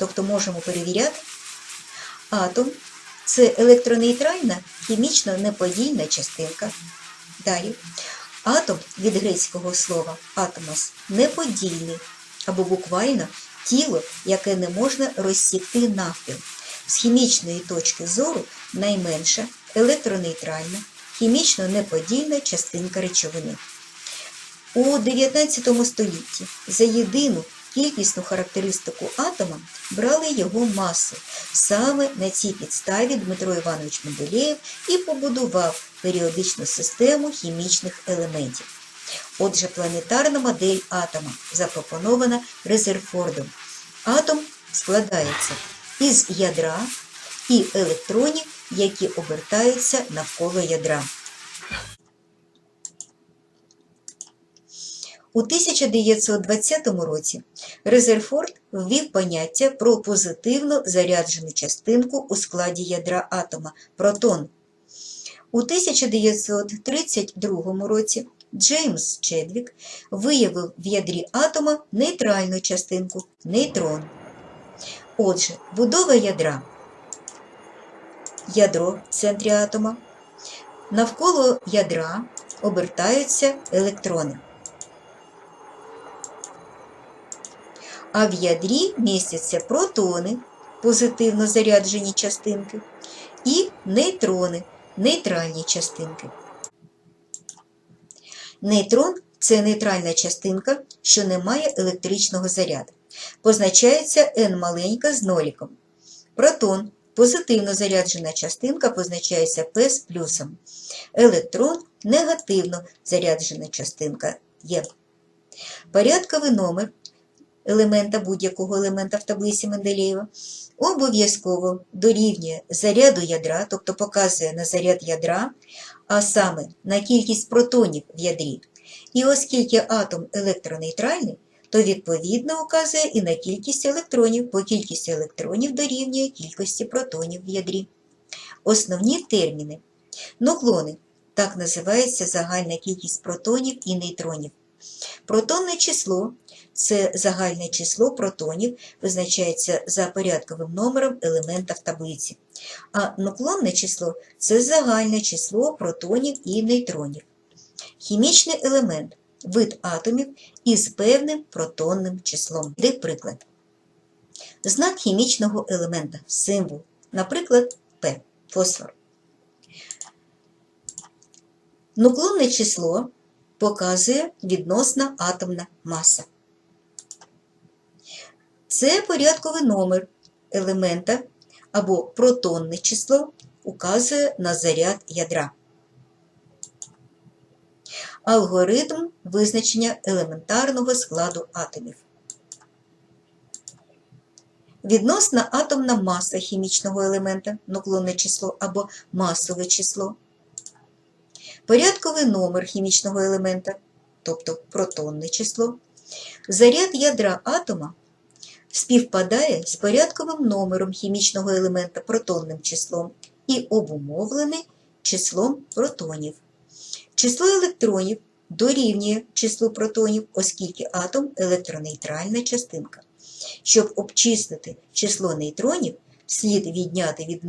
тобто можемо перевіряти. Атом це електронейтральна хімічно неподільна частинка. Далі. Атом від грецького слова атомос неподільний або буквально тіло, яке не можна розсікти навпіл. З хімічної точки зору найменша електронейтральна, хімічно неподільна частинка речовини. У 19 столітті за єдину кількісну характеристику атома брали його масу. Саме на цій підставі Дмитро Іванович Менделєєв і побудував періодичну систему хімічних елементів. Отже, планетарна модель атома запропонована Резерфордом. Атом складається із ядра і електронів, які обертаються навколо ядра. У 1920 році Резерфорд ввів поняття про позитивно заряджену частинку у складі ядра атома протон. У 1932 році Джеймс Чедвік виявив в ядрі атома нейтральну частинку нейтрон. Отже, будова ядра. Ядро в центрі атома. Навколо ядра обертаються електрони. А в ядрі містяться протони, позитивно заряджені частинки, і нейтрони, нейтральні частинки. Нейтрон це нейтральна частинка, що не має електричного заряду. Позначається n маленька з ноліком. Протон позитивно заряджена частинка позначається P з плюсом. Електрон негативно заряджена частинка є. Порядковий номер елемента будь-якого елемента в таблиці Менделєєва обов'язково дорівнює заряду ядра, тобто показує на заряд ядра, а саме на кількість протонів в ядрі. І оскільки атом електронейтральний, то відповідно указує і на кількість електронів, бо кількість електронів дорівнює кількості протонів в ядрі. Основні терміни. Нуклони так називається загальна кількість протонів і нейтронів. Протонне число це загальне число протонів, визначається за порядковим номером елемента в таблиці. А нуклонне число це загальне число протонів і нейтронів. Хімічний елемент вид атомів із певним протонним числом. Де приклад. Знак хімічного елемента символ, наприклад, П фосфор. Нуклонне число показує відносна атомна маса. Це порядковий номер елемента або протонне число указує на заряд ядра. Алгоритм визначення елементарного складу атомів. Відносна атомна маса хімічного елемента, нуклонне число або масове число. Порядковий номер хімічного елемента, тобто протонне число. Заряд ядра атома співпадає з порядковим номером хімічного елемента протонним числом і обумовлений числом протонів. Число електронів дорівнює числу протонів, оскільки атом електронейтральна частинка. Щоб обчислити число нейтронів, слід відняти від